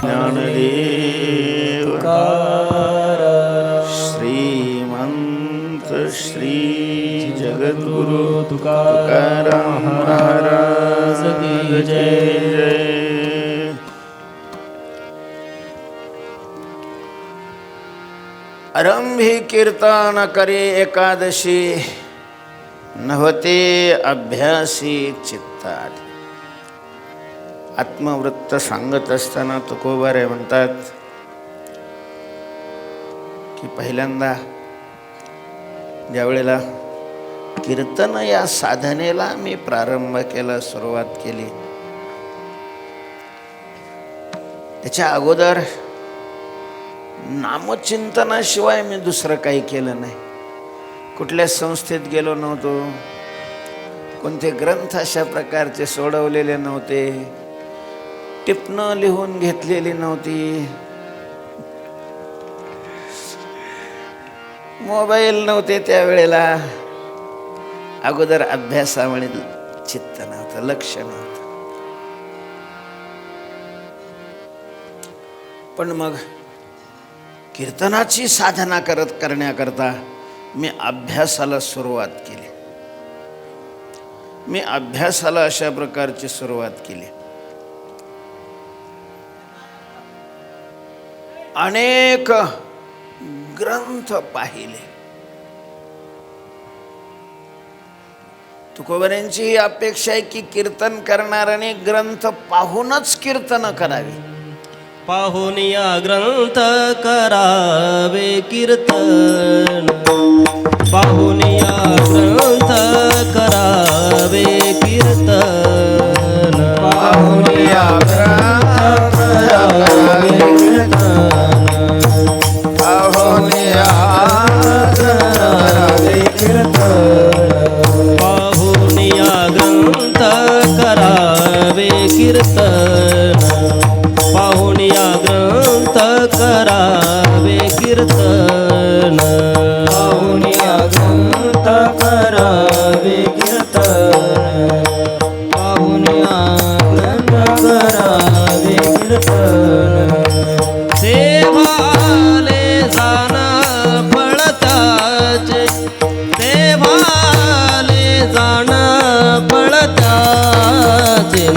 ज्ञानदेव श्रीमंत श्री जगद्गुरु तुकाराम महाराज की जय। आरंभी कीर्तन करे एकादशी नवते अभ्यासी चित्तात आत्मवृत्त सांगत असताना तुकोबारे म्हणतात की पहिल्यांदा ज्यावेळेला कीर्तन या साधनेला मी प्रारंभ केला सुरुवात केली. त्याच्या अगोदर नामचिंतनाशिवाय मी दुसरं काही केलं नाही. कुठल्या संस्थेत गेलो नव्हतो. कोणते ग्रंथ अशा प्रकारचे सोडवलेले नव्हते. टिपणं लिहून घेतलेली नव्हती. मोबाईल नव्हते त्यावेळेला. अगोदर अभ्यासामुळे चित्त नव्हतं लक्ष नव्हतं. पण मग कीर्तनाची साधना करत करण्याकरता मी अभ्यासाला सुरुवात केली. मी अभ्यासाला अशा प्रकारची सुरुवात केली. अनेक ग्रंथ पाहिले. तुकोबऱ्यांची ही अपेक्षा आहे की कीर्तन करणाऱ्याने ग्रंथ पाहूनच कीर्तन करावे. या ग्रंथ करावे कीर्तन. पाहून या कीर्तन पाहुण्या ग्रंथ करावे कीर्तन.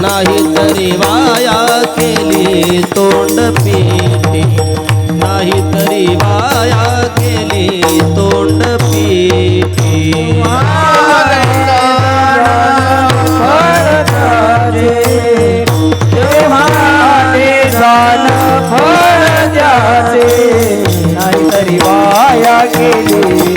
नाही तरी वाया केली तोंड पिटी नाही तरी वाया केली तोंड नाही तरी वाया केली.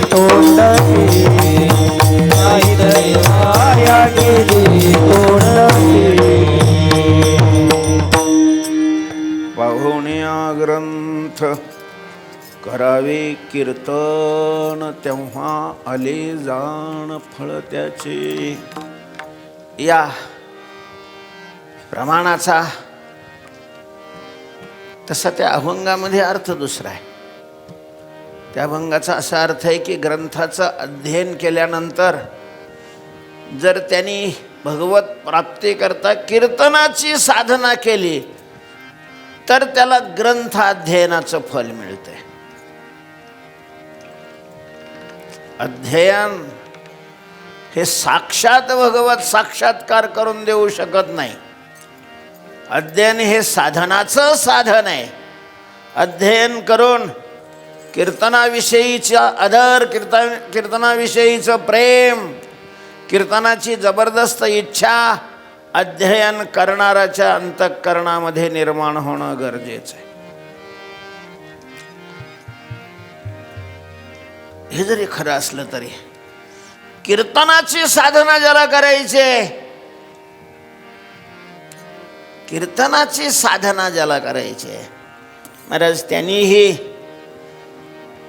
कीर्तन तेव्हा आले जाण फळ त्याचे. या प्रमाणाचा तसा त्या अभंगामध्ये अर्थ दुसरा आहे. त्या अभंगाचा असा अर्थ आहे की ग्रंथाचं अध्ययन केल्यानंतर जर त्यांनी भगवत प्राप्तीकरता कीर्तनाची साधना केली तर त्याला ग्रंथ अध्ययनाचं फल आहे अध्ययन हे साक्षात भगवत साक्षात्कार करून देऊ शकत नाही. अध्ययन हे साधनाचं साधन आहे. अध्ययन करून कीर्तनाविषयीचा आदर कीर्तन कीर्तनाविषयीचं प्रेम कीर्तनाची जबरदस्त इच्छा अध्ययन करणाऱ्याच्या अंतःकरणामध्ये निर्माण होणं गरजेचं आहे. हे जरी खरं असलं तरी कीर्तनाची साधना ज्याला करायची कीर्तनाची साधना ज्याला करायची महाराज त्यांनीही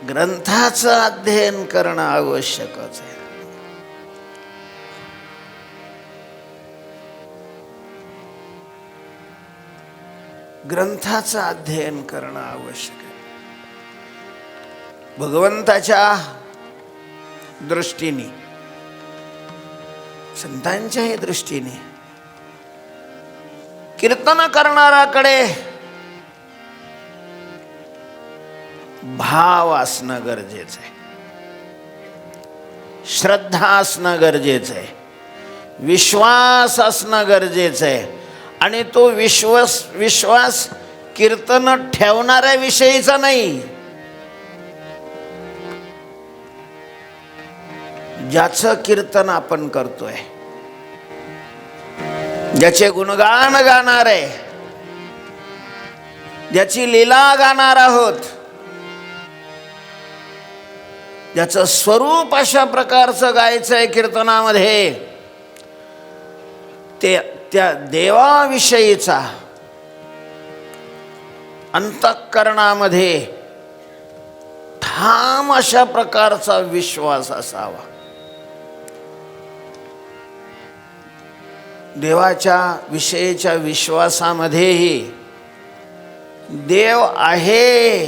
ग्रंथाचं अध्ययन करणं आवश्यकच आहे. ग्रंथाचं अध्ययन करणं आवश्यक आहे. भगवंताच्या दृष्टीने संतांच्याही दृष्टीने कीर्तन करणाराकडे भाव असणं गरजेचं आहे. श्रद्धा असणं गरजेचं आहे. विश्वास असणं गरजेचं आहे. आणि तो विश्वास विश्वास कीर्तन ठेवणाऱ्याविषयीचा नाही. ज्याचं कीर्तन आपण करतोय ज्याचे गुणगान गाणार आहे ज्याची लीला गाणार आहोत ज्याचं स्वरूप अशा प्रकारचं गायचं आहे कीर्तनामध्ये ते त्या देवाविषयीचा अंतःकरणामध्ये ठाम अशा प्रकारचा विश्वास असावा. देवाच्या विषयीच्या विश्वासामध्येही देव आहे.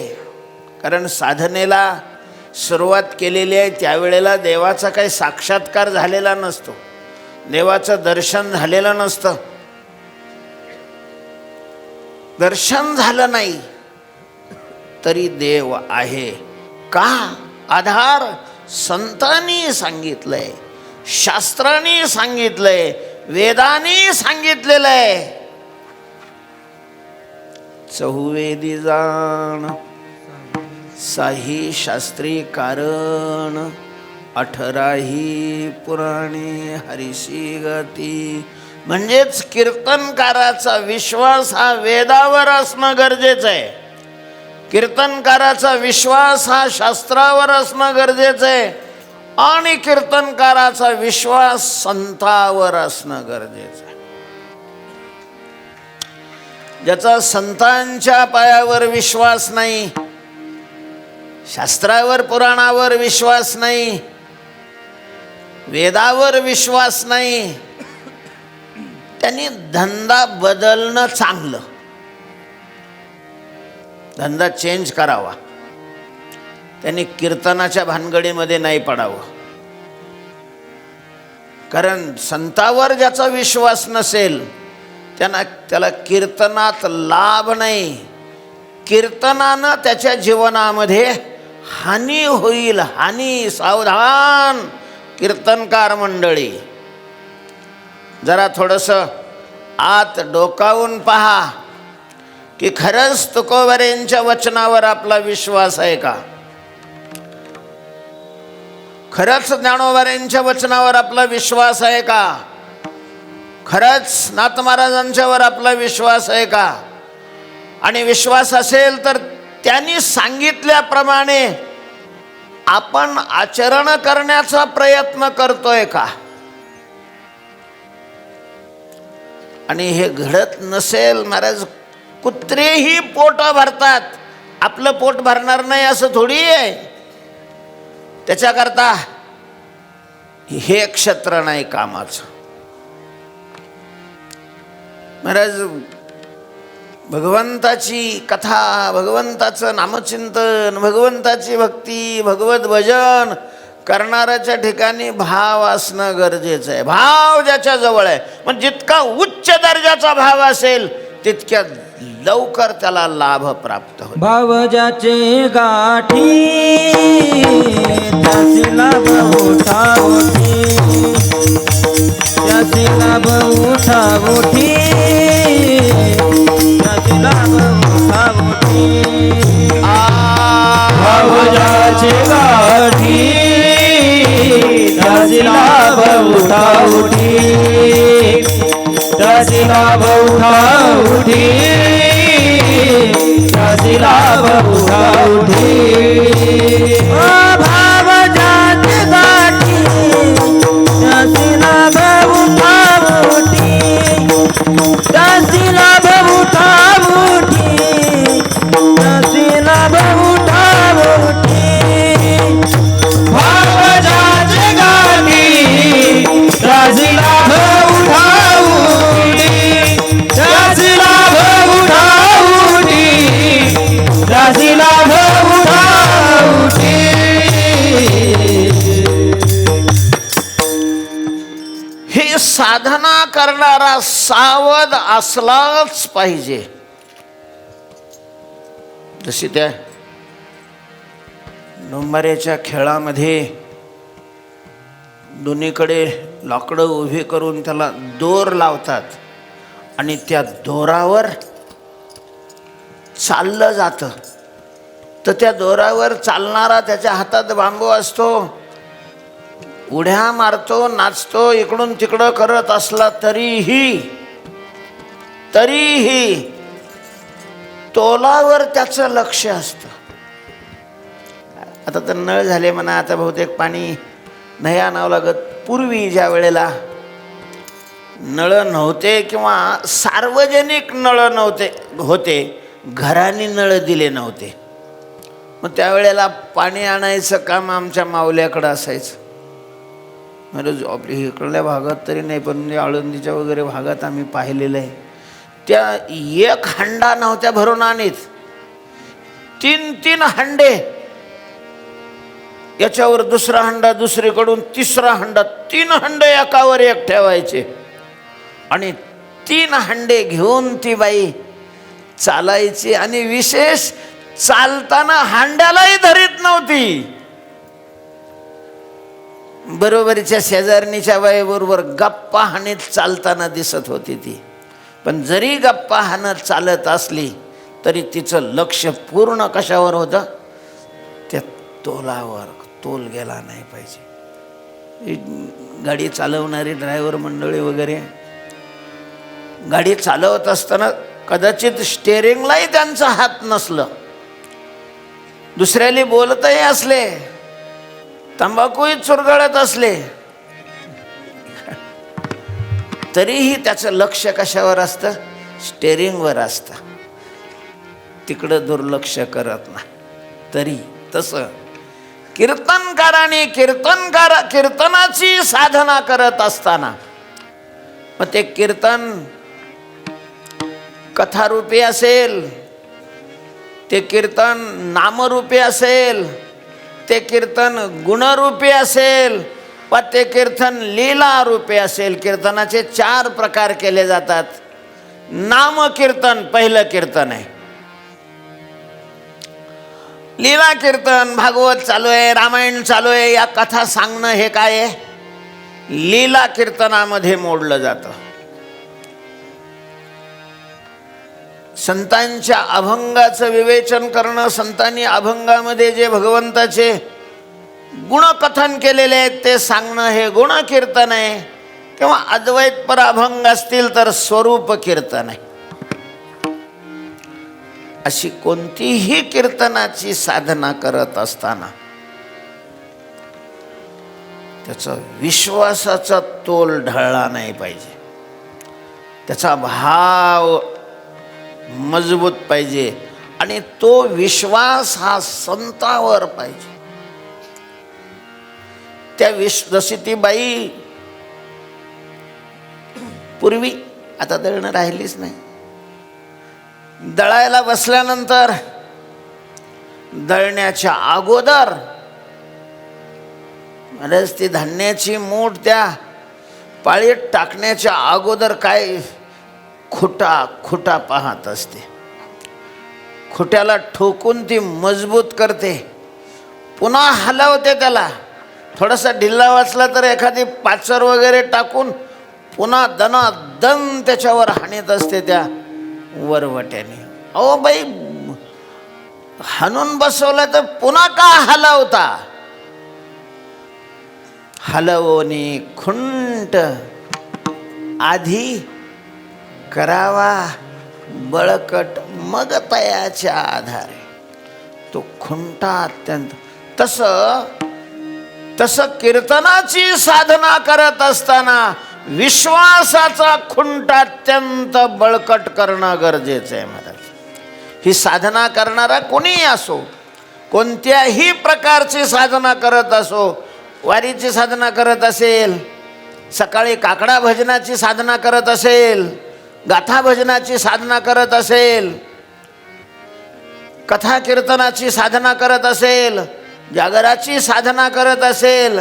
कारण साधनेला सुरुवात केलेली आहे त्यावेळेला देवाचा काही साक्षात्कार झालेला नसतो. देवाचं दर्शन झालेलं नसतं. दर्शन झालं नाही तरी देव आहे. का? आधार संतांनी सांगितलंय शास्त्रांनी सांगितलंय वेदानी सांगितलेलं आहे. चहुवेदी जाण साही शास्त्री कारण अठराही पुराणे हरिशी गती. म्हणजेच कीर्तनकाराचा विश्वास हा वेदावर असणं गरजेचं आहे. कीर्तनकाराचा विश्वास हा शास्त्रावर असणं गरजेचं आहे. आणि कीर्तनकाराचा विश्वास संतावर असणं गरजेचं आहे. ज्याचा संतांच्या पायावर विश्वास नाही शास्त्रावर पुराणावर विश्वास नाही वेदावर विश्वास नाही त्यांनी धंदा बदलणं चांगलं. धंदा चेंज करावा. त्यांनी कीर्तनाच्या भानगडीमध्ये नाही पडावं. कारण संतावर ज्याचा विश्वास नसेल त्यांना त्याला कीर्तनात लाभ नाही. कीर्तनानं त्याच्या जीवनामध्ये हानी होईल हानी सावधान कीर्तनकार मंडळी. जरा थोडंसं आत डोकावून पहा की खरंच तुकोबरेंच्या वचनावर आपला विश्वास आहे का? खरंच ज्ञानोबरेंच्या वचनावर आपला विश्वास आहे का? खरंच नाथ महाराजांच्यावर आपला विश्वास आहे का? आणि विश्वास असेल तर त्यांनी सांगितल्याप्रमाणे आपण आचरण करण्याचा प्रयत्न करतोय का? आणि हे घडत नसेल महाराज कुत्रेही पोट भरतात. आपलं पोट भरणार नाही असं थोडी आहे. त्याच्याकरता हे क्षेत्र नाही कामाचं. महाराज भगवंताची कथा भगवंताचं नामचिंतन भगवंताची भक्ती भगवत भजन करणाऱ्याच्या ठिकाणी भाव असणं गरजेचं आहे. भाव ज्याच्या जवळ आहे. पण जितका उच्च दर्जाचा भाव असेल तितक्या लवकर त्याला लाभ प्राप्त होतो भावजाचे गाठी त्याचे लाभ उठा उठी त्याचे लाभ उठा उठी त्याचे लाभ उठा उठी गाठी त्याचे लाभ उठा उठी त्याचे लाभ उठा उठी त्याचे लाभ करणारा सावध असलाच पाहिजे. जशी त्या डोंबाऱ्याच्या खेळामध्ये दोन्हीकडे लाकडं उभे करून त्याला दोर लावतात आणि त्या दोरावर चाललं जातं. तर त्या दोरावर चालणारा त्याच्या हातात बांबू असतो. उड्या मारतो नाचतो इकडून तिकडं करत असला तरीही तरीही तोलावर त्याचं लक्ष असतं. आता तर नळ झाले म्हणा आता बहुतेक पाणी नाही आणावं लागत. पूर्वी ज्या वेळेला नळ नव्हते किंवा सार्वजनिक नळ नव्हते होते घराने नळ दिले नव्हते. मग त्यावेळेला पाणी आणायचं काम आमच्या मावल्याकडं असायचं. म्हणजे आपल्या इकडल्या भागात तरी नाही पण म्हणजे आळंदीच्या वगैरे भागात आम्ही पाहिलेलं आहे. त्या एक हंडा नव्हत्या भरून आणीत तीन तीन हंडे. याच्यावर दुसरा हंडा दुसरीकडून तिसरा हंडा तीन हंडे एकावर एक ठेवायचे. आणि तीन हंडे घेऊन ती बाई चालायची. आणि विशेष चालताना हांड्यालाही धरीत नव्हती. बरोबरीच्या शेजारणीच्या बाईबरोबर गप्पा हाणीत चालताना दिसत होती ती. पण जरी गप्पा हाणं चालत असली तरी तिचं लक्ष पूर्ण कशावर होतं? त्या तोलावर. तोल गेला नाही पाहिजे. गाडी चालवणारी ड्रायव्हर मंडळी वगैरे गाडी चालवत असताना कदाचित स्टेअरिंगलाही त्यांचा हात नसलं. दुसऱ्याला बोलतही असले. तंबाखूही चुरगळत असले. तरीही त्याचं लक्ष कशावर असतं? स्टेरिंगवर असतं. तिकडं दुर्लक्ष करत नाही. तरी तसं कीर्तनकाराने कीर्तनकार कीर्तनाची साधना करत असताना मग ते कीर्तन कथारूपी असेल ते कीर्तन नामरूपी असेल ते कीर्तन गुणरूपी असेल व ते कीर्तन लीलारूपी असेल कीर्तनाचे चार प्रकार केले जातात. नामकीर्तन पहिलं कीर्तन आहे. लीला कीर्तन भागवत चालू आहे रामायण चालू आहे या कथा सांगणं हे काय आहे? लीला कीर्तनामध्ये मोडलं जातं. संतांच्या अभंगाचं विवेचन करणं संतांनी अभंगामध्ये जे भगवंताचे गुणकथन केलेले आहेत ते सांगणं हे गुणकीर्तन आहे. किंवा अद्वैत पर अभंग असतील तर स्वरूप कीर्तन आहे. अशी कोणतीही कीर्तनाची साधना करत असताना त्याचा विश्वासाचा तोल ढळला नाही पाहिजे. त्याचा भाव मजबूत पाहिजे. आणि तो विश्वास हा संतावर पाहिजे. त्या विश जशी ती बाई पूर्वी आता दळणं राहिलीच नाही. दळायला बसल्यानंतर दळण्याच्या अगोदर म्हणजेच ती धान्याची मूठ त्या पाळीत टाकण्याच्या अगोदर काय खुटा खुटा पाहत असते. खुट्याला ठोकून ती मजबूत करते. पुन्हा हलवते त्याला. थोडासा ढिल्ला वाचला तर एखादी पाचर वगैरे टाकून पुन्हा दना दन त्याच्यावर हाणीत असते त्या वरवट्याने. अहो बाई हाणून बसवलं तर पुन्हा का हलवता? हलवणे खुंट आधी करावा बळकट मग तयाच्या आधारे. तो खुंटा अत्यंत तसं तसं कीर्तनाची साधना करत असताना विश्वासाचा खुंट अत्यंत बळकट करणं गरजेचं आहे महाराज. ही साधना करणारा कोणीही असो कोणत्याही प्रकारची साधना करत असो वारीची साधना करत असेल सकाळी काकडा भजनाची साधना करत असेल गाथाभजनाची साधना करत असेल कथा कीर्तनाची साधना करत असेल जागराची साधना करत असेल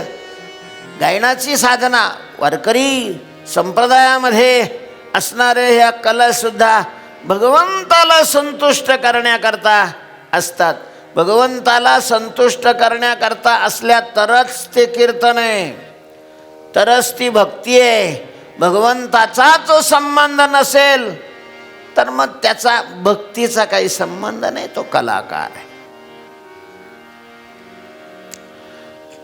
गायनाची साधना वारकरी संप्रदायामध्ये असणारे ह्या कलासुद्धा भगवंताला संतुष्ट करण्याकरता असतात. भगवंताला संतुष्ट करण्याकरता असल्या तरच ते कीर्तन आहे तरच ती भक्ती आहे. भगवंताचा जो संबंध नसेल तर मग त्याचा भक्तीचा काही संबंध नाही तो कलाकार आहे.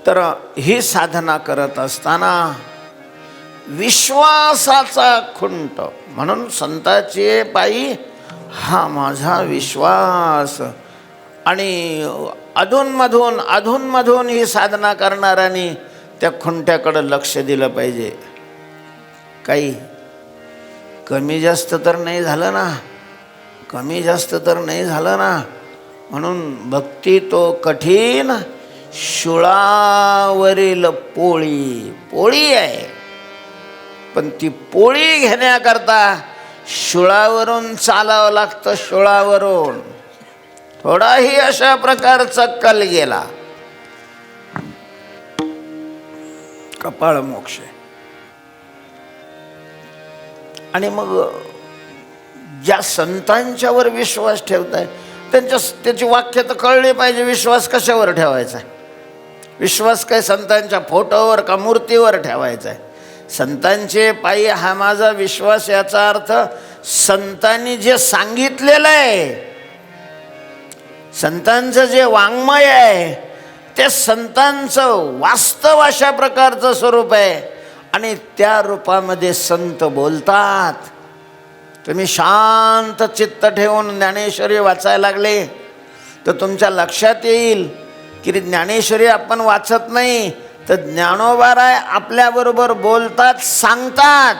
तर ही साधना करत असताना विश्वासाचा खुंट म्हणून संताचे पायी हा माझा विश्वास. आणि अधूनमधून अधूनमधून ही साधना करणाऱ्यांनी त्या खुंट्याकडं लक्ष दिलं पाहिजे. काही कमी जास्त तर नाही झालं ना. कमी जास्त तर नाही झालं ना. म्हणून भक्ती तो कठीण शुळावरील पोळी पोळी आहे. पण ती पोळी घेण्याकरता शुळावरून चालावं लागतं शुळावरून. थोडाही अशा प्रकारचा कल गेला. कपाळ मोक्ष आणि मग ज्या संतांच्यावर विश्वास ठेवताय त्यांच्या त्याची वाक्य तर कळली पाहिजे विश्वास कशावर ठेवायचा आहे? विश्वास काय संतांच्या फोटोवर का मूर्तीवर ठेवायचा आहे? संतांचे पायी हा माझा विश्वास याचा अर्थ संतांनी जे सांगितलेलं आहे संतांचं जे वाङ्मय आहे ते संतांचं वास्तव अशा प्रकारचं स्वरूप आहे. आणि त्या रूपामध्ये संत बोलतात. तुम्ही शांत चित्त ठेवून ज्ञानेश्वरी वाचायला लागले तर तुमच्या लक्षात येईल की ज्ञानेश्वरी आपण वाचत नाही तर ज्ञानोबाराय आपल्याबरोबर बोलतात सांगतात.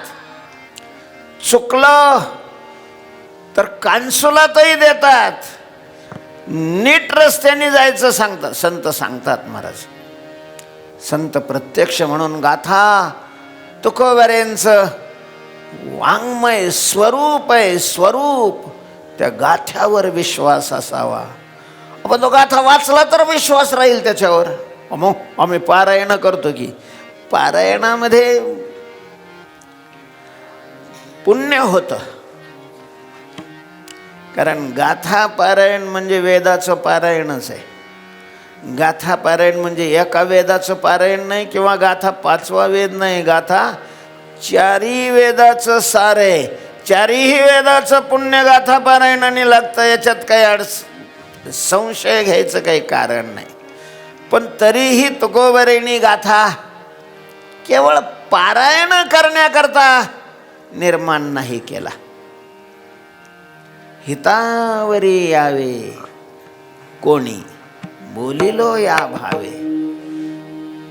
चुकलं तर कांसुलातही देतात. नीट रस्त्याने जायचं सांगतात. संत सांगतात महाराज. संत प्रत्यक्ष म्हणून गाथा तुकोबऱ्यांचं वाङ्मय स्वरूप आहे स्वरूप त्या गाथ्यावर विश्वास असावा. आपण तो गाथा वाचला तर विश्वास राहील त्याच्यावर. अमो आम्ही पारायण करतो की. पारायणामध्ये पुण्य होतं. कारण गाथा पारायण म्हणजे वेदाचं पारायणच आहे. गाथा पारायण म्हणजे एका वेदाचं पारायण नाही किंवा गाथा पाचवा वेद नाही गाथा चारी वेदाचं सार आहे. चारीही वेदाचं पुण्य गाथा पारायणाने लागतं याच्यात काही अडच संशय घ्यायचं काही कारण नाही. पण तरीही तुकोबरेणी गाथा केवळ पारायण करण्याकरता निर्माण नाही केला. हितावरी यावे कोणी? बोलिलो या भावे.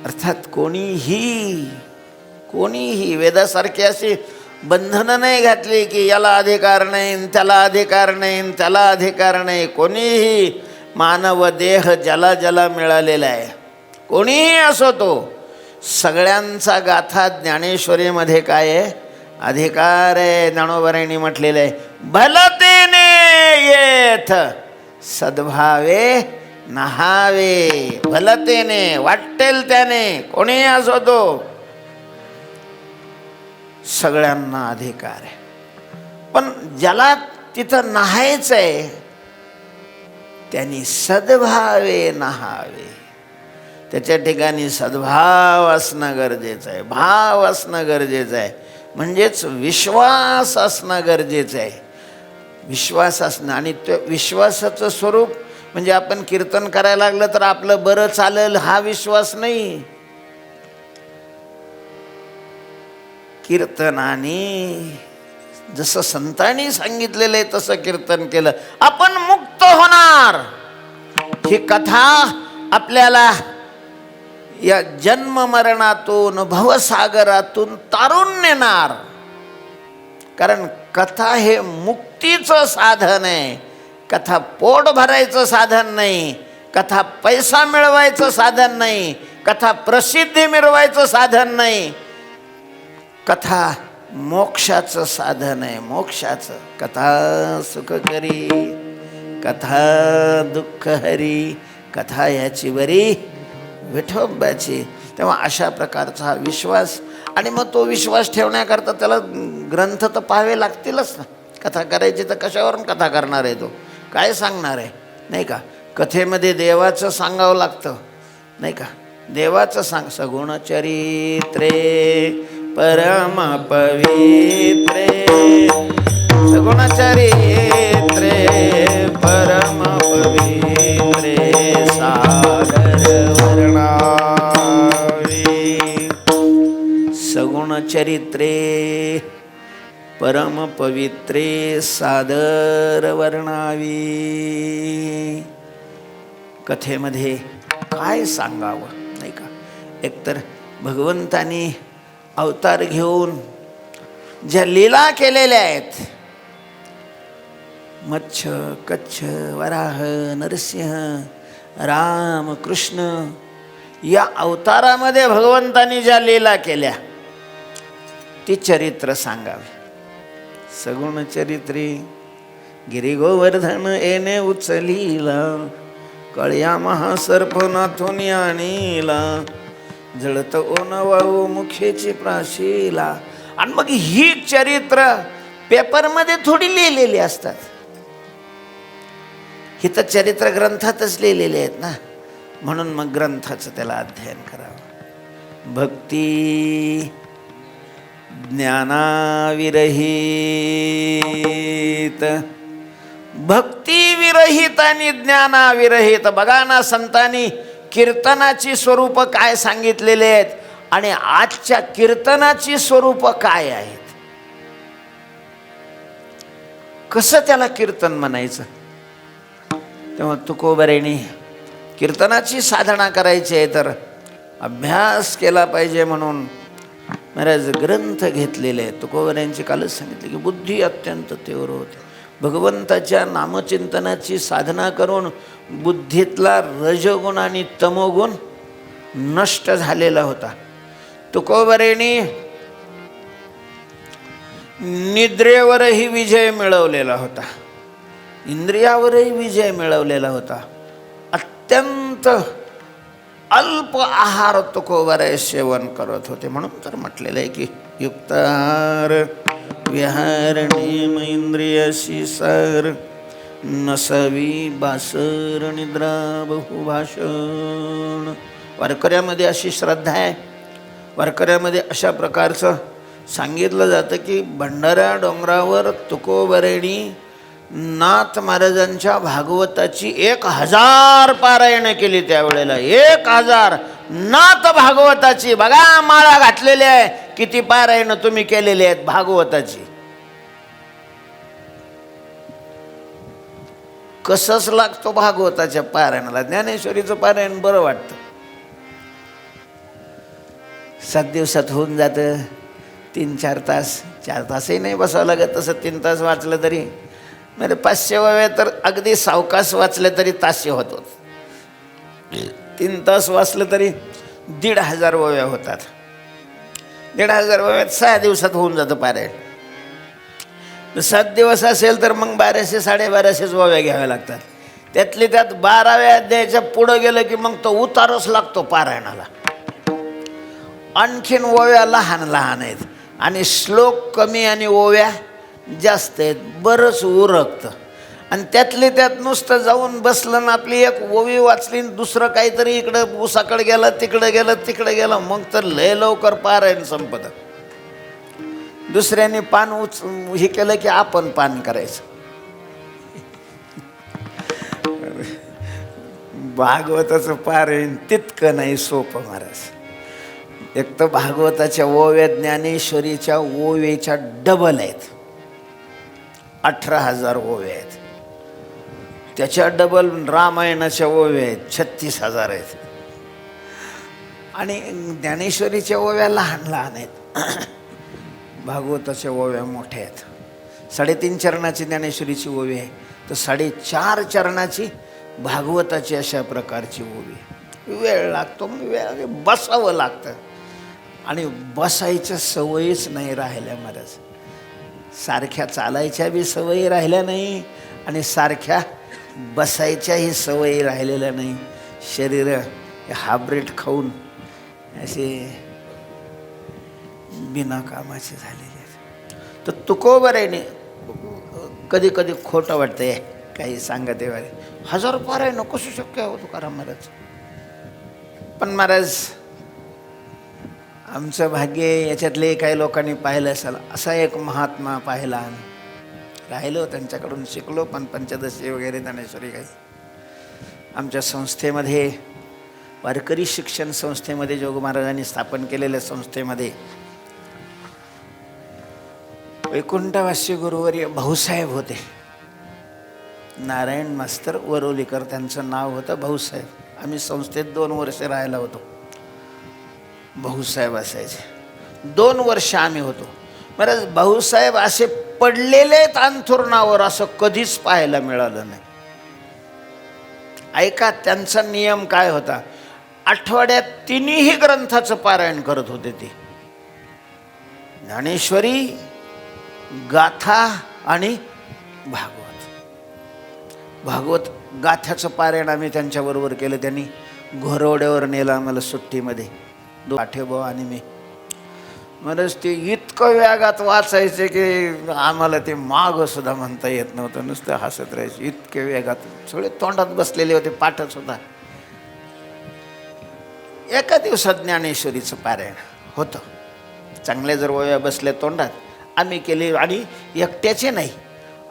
अर्थात कोणीही कोणीही वेदासारखी अशी बंधनं नाही घातली की याला अधिकार नाही त्याला अधिकार नाही त्याला अधिकार नाही. कोणीही मानव देह ज्याला ज्याला मिळालेला आहे कोणीही असो तो सगळ्यांचा गाथा ज्ञानेश्वरीमध्ये काय आहे? अधिकार आहे ज्ञानोबरायणी म्हटलेलं आहे. भलतेने येथ सद्भावे नहावे भलतेने वाटेल त्याने कोणी असो तो. सगळ्यांना अधिकार आहे. पण ज्याला तिथं नहायचं आहे त्यांनी सद्भावे नहावे. त्याच्या ठिकाणी सद्भाव असणं गरजेचं आहे. भाव असणं गरजेचं आहे. म्हणजेच विश्वास असणं गरजेचं आहे. विश्वास असणं आणि त्या विश्वासाचं स्वरूप म्हणजे आपण कीर्तन करायला लागलं तर आपलं बरं चालेल हा विश्वास नाही. कीर्तनाने जसं संतांनी सांगितलेलं आहे तसं कीर्तन केलं. आपण मुक्त होणार. ही कथा आपल्याला या जन्म मरणातून भवसागरातून तारून नेणार. कारण कथा हे मुक्तीचं साधन आहे. कथा पोट भरायचं साधन नाही कथा पैसा मिळवायचं साधन नाही कथा प्रसिद्धी मिळवायचं साधन नाही. कथा मोक्षाचं साधन आहे मोक्षाचं. कथा सुख करी कथा दुःख हरी कथा याची बरी विठोबाची तेव्हा अशा प्रकारचा हा विश्वास आणि मग तो विश्वास ठेवण्याकरता त्याला ग्रंथ तर पाहावे लागतीलच ना. कथा करायची तर कशावरून कथा करणार आहे तो? काय सांगणार आहे? नाही का? कथेमध्ये देवाचं सांगावं लागतं. नाही का? देवाचं सांग सगुण चरित्रे परम पवित्रे. सगुण चरित्रे परम पवित्रे सागर वर्णावे. सगुण चरित्रे परमपवित्रे सादर वर्णावी कथेमध्ये काय सांगावं नाही का? एकतर भगवंतानी अवतार घेऊन ज्या लीला केलेल्या आहेत मच्छ कच्छ वराह नरसिंह राम कृष्ण या अवतारामध्ये भगवंतानी ज्या लीला केल्या ती चरित्र सांगावी. सगुण चरित्री. गिरी गोवर्धन येणे उचलीला. कळया महासर्प नाथून आणीला. जळत ओन वाऊ मुखेची प्राशीला. आणि मग ही चरित्र पेपरमध्ये थोडी लिहिलेली असतात. ही तर चरित्र ग्रंथातच लिहिलेली आहेत ना. म्हणून मग ग्रंथाचं त्याला अध्ययन करावं. भक्ती. ज्ञानाविरहित. भक्तीविरहित आणि ज्ञानाविरहित. बघा ना संतांनी कीर्तनाची स्वरूप काय सांगितलेले आहेत आणि आजच्या कीर्तनाची स्वरूप काय आहेत? कसं त्याला कीर्तन म्हणायचं? तेव्हा तुकोबरेणी कीर्तनाची साधना करायची आहे तर अभ्यास केला पाहिजे म्हणून महाराज ग्रंथ घेतलेले आहेत. तुकोबऱ्यांची कालच सांगितले की बुद्धी अत्यंत तीव्र होते. भगवंताच्या नामचिंतनाची साधना करून बुद्धीतला रजगुण आणि तमोगुण नष्ट झालेला होता. तुकोबरेने निद्रेवरही विजय मिळवलेला होता. इंद्रियावरही विजय मिळवलेला होता. अत्यंत अल्प आहार तुकोबरे सेवन करत होते. म्हणून तर म्हटलेलं आहे की युक्तार विहारणी इंद्रियशी सर नसवी बासर निद्रा बहुभाषण वारकऱ्यामध्ये अशी श्रद्धा आहे. वारकऱ्यामध्ये अशा प्रकारचं सांगितलं जातं की भंडारा डोंगरावर तुकोबरेणी नाथ महाराजांच्या भागवताची एक हजार पारायणं केली त्यावेळेला. एक हजार नाथ भागवताची. बघा माळा घातलेली आहे. किती पारायणं तुम्ही केलेली आहेत भागवताची. कसंच लागतो भागवताच्या पारायणाला. ज्ञानेश्वरीचं पारायण बरं वाटतं. सात दिवसात होऊन जातं. तीन चार तास. चार तासही नाही बसावं लागत. तसं तीन तास वाचलं तरी. म्हणजे पाचशे वव्या तर अगदी सावकाश वाचले तरी तासशे होतो. तीन तास वाचलं तरी दीड हजार वव्या होतात. दीड हजार वव्यात सहा दिवसात होऊन जातं पारायण. सात दिवस असेल तर मग बाराशे साडेबाराशेच वव्या घ्याव्या लागतात. त्यातली त्यात बाराव्या अध्यायाच्या पुढं गेलं की मग तो उतारच लागतो पारायणाला. आणखीन ओव्या लहान लहान आहेत. आणि श्लोक कमी आणि ओव्या जास्त आहेत बरंच उरकतं. आणि त्यातले त्यात नुसतं जाऊन बसलं ना आपली एक ओवी वाचली आणि दुसरं काहीतरी इकडं उसाकडे गेलं तिकडं गेलं तिकडं गेलं मग तर लय लवकर पारायण संपत. दुसऱ्याने पान उच हे केलं की आपण पान करायचं. भागवताचं पारायण तितकं नाही सोपं महाराज. एक तर भागवताच्या ओव्या ज्ञानेश्वरीच्या ओवेच्या डबल आहेत. अठरा हजार ओव्या आहेत. त्याच्या डबल रामायणाच्या ओव्या आहेत छत्तीस हजार आहेत. आणि ज्ञानेश्वरीच्या ओव्या लहान लहान आहेत. भागवताच्या ओव्या मोठ्या आहेत. साडेतीन चरणाची ज्ञानेश्वरीची ओवी आहे. तर साडेचार चरणाची भागवताची अशा प्रकारची ओवी वेळ लागतो मग वेळ बसावं लागतं. आणि बसायच्या सवयीच नाही राहिल्या महाराज. सारख्या चालायच्या बी सवयी राहिल्या नाही आणि सारख्या बसायच्याही सवयी राहिलेल्या नाही. शरीर हाब्रेट खाऊन असे बिना कामाचे झालेले आहेत. तर तुकोबरेने कधी कधी खोटं वाटतंय काही सांगत आहे हजार पारायण कसं शक्य हो तुकाराम महाराज. पण महाराज आमचं भाग्य याच्यातले काही लोकांनी पाहिलं असेल असा एक महात्मा पाहिला आम्ही. राहिलो त्यांच्याकडून शिकलो पण पंचदशी वगैरे ज्ञानेश्वरी काही. आमच्या संस्थेमध्ये वारकरी शिक्षण संस्थेमध्ये जोग महाराजांनी स्थापन केलेल्या संस्थेमध्ये वैकुंठवासी गुरुवर्य भाऊसाहेब होते. नारायण मास्तर वरोलीकर त्यांचं नाव होतं भाऊसाहेब. आम्ही संस्थेत दोन वर्ष राहायला होतो. भाऊसाहेब असायचे. दोन वर्ष आम्ही होतो. बरं भाऊसाहेब असे पडलेले अंथुरणावर असं कधीच पाहायला मिळालं नाही. ऐका त्यांचा नियम काय होता? आठवड्यात तिन्ही ग्रंथाचं पारायण करत होते ते. ज्ञानेश्वरी गाथा आणि भागवत. भागवत गाथ्याचं पारायण आम्ही त्यांच्याबरोबर केलं. त्यांनी घोरवड्यावर नेलं आम्हाला सुट्टीमध्ये. दो आणि मी. म्हणूनच ते इतकं वेगात वाचायचे की आम्हाला ते माग सुद्धा म्हणता येत नव्हतं. नुसतं हसत राहायचे. इतके वेगात. सगळे तोंडात बसलेले होते पाठच एका दिवसात ज्ञानेश्वरीचं पारायण होतं. चांगले जर वया बसले तोंडात आम्ही केले आणि एकट्याचे नाही.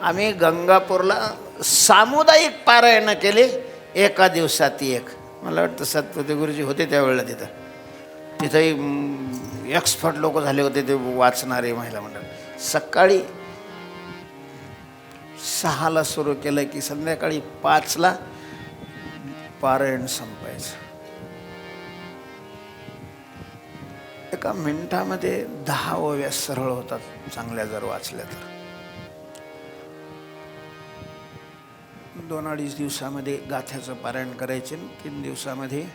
आम्ही गंगापूरला सामुदायिक पारायणं केले. एका दिवसात एक. मला वाटतं सत्पती गुरुजी होते त्यावेळेला तिथं. तिथंही एक्सपर्ट लोक झाले होते ते वाचणारे महिला मंडळ. सकाळी सहाला सुरू केलं की संध्याकाळी पाचला पारायण संपायचं. एका मिनिटामध्ये दहा ओव्या सरळ होतात चांगल्या जर वाचल्या तर. दोन अडीच दिवसामध्ये गाथ्याचं पारायण करायचे आणि तीन दिवसामध्ये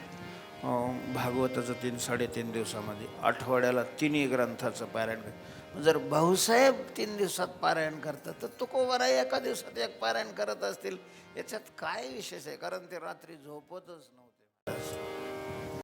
भागवताचं तीन साडेतीन दिवसामध्ये. आठवड्याला तिन्ही ग्रंथाचं पारायण कर. जर भाऊसाहेब तीन दिवसात पारायण करतात तर तुकोबरा एका दिवसात एक पारायण करत असतील. याच्यात काय विशेष आहे? कारण ते रात्री झोपतच नव्हते.